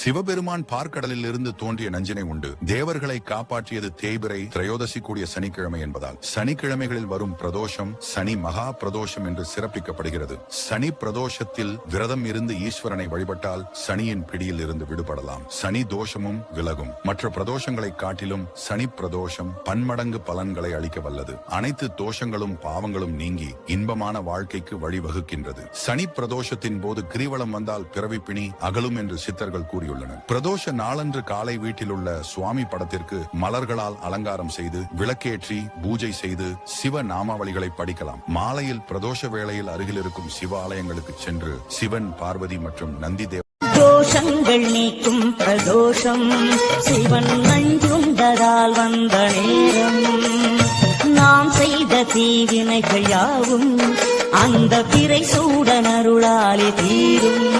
சிவபெருமான் பார்க்கடலில் இருந்து தோன்றிய நஞ்சினை உண்டு. தேவர்களை காப்பாற்றியது தேய்பிரை திரையோதசி கூடிய சனிக்கிழமை என்பதால். சனிக்கிழமைகளில் வரும் பிரதோஷம் சனி மகா பிரதோஷம் என்று சிறப்பிக்கப்படுகிறது. சனி பிரதோஷத்தில் விரதம் இருந்து ஈஸ்வரனை வழிபட்டால் சனியின் பிடியில் இருந்து விடுபடலாம். சனி தோஷமும் விலகும். மற்ற பிரதோஷங்களை காட்டிலும் சனி பிரதோஷம் பன்மடங்கு பலன்களை அளிக்க வல்லது. அனைத்து தோஷங்களும் பாவங்களும் நீங்கி இன்பமான வாழ்க்கைக்கு வழிவகுக்கின்றது. சனி பிரதோஷத்தின் போது கிரிவலம் வந்தால் பிறவி பிணி அகலும் என்று சித்தர்கள் கூறியுள்ளனர். வழங்கியுள்ளனர் பிரதோஷ நாளன்று காலை வீட்டில் உள்ள சுவாமி படத்திற்கு மலர்களால் அலங்காரம் செய்து விளக்கேற்றி பூஜை செய்து சிவ நாமாவளிகளை படிக்கலாம். மாலையில் பிரதோஷ வேளையில் அருகில் இருக்கும் சிவ ஆலயங்களுக்கு சென்று சிவன் பார்வதி மற்றும் நந்தி தேவ தோஷங்கள் நீக்கும் பிரதோஷம். சிவன் நஞ்சுண்டதால் வந்த நேரம். நாம் செய்த தீவினைகள் யாவும் அந்த பிறை சூடனருளாலே தீரும்.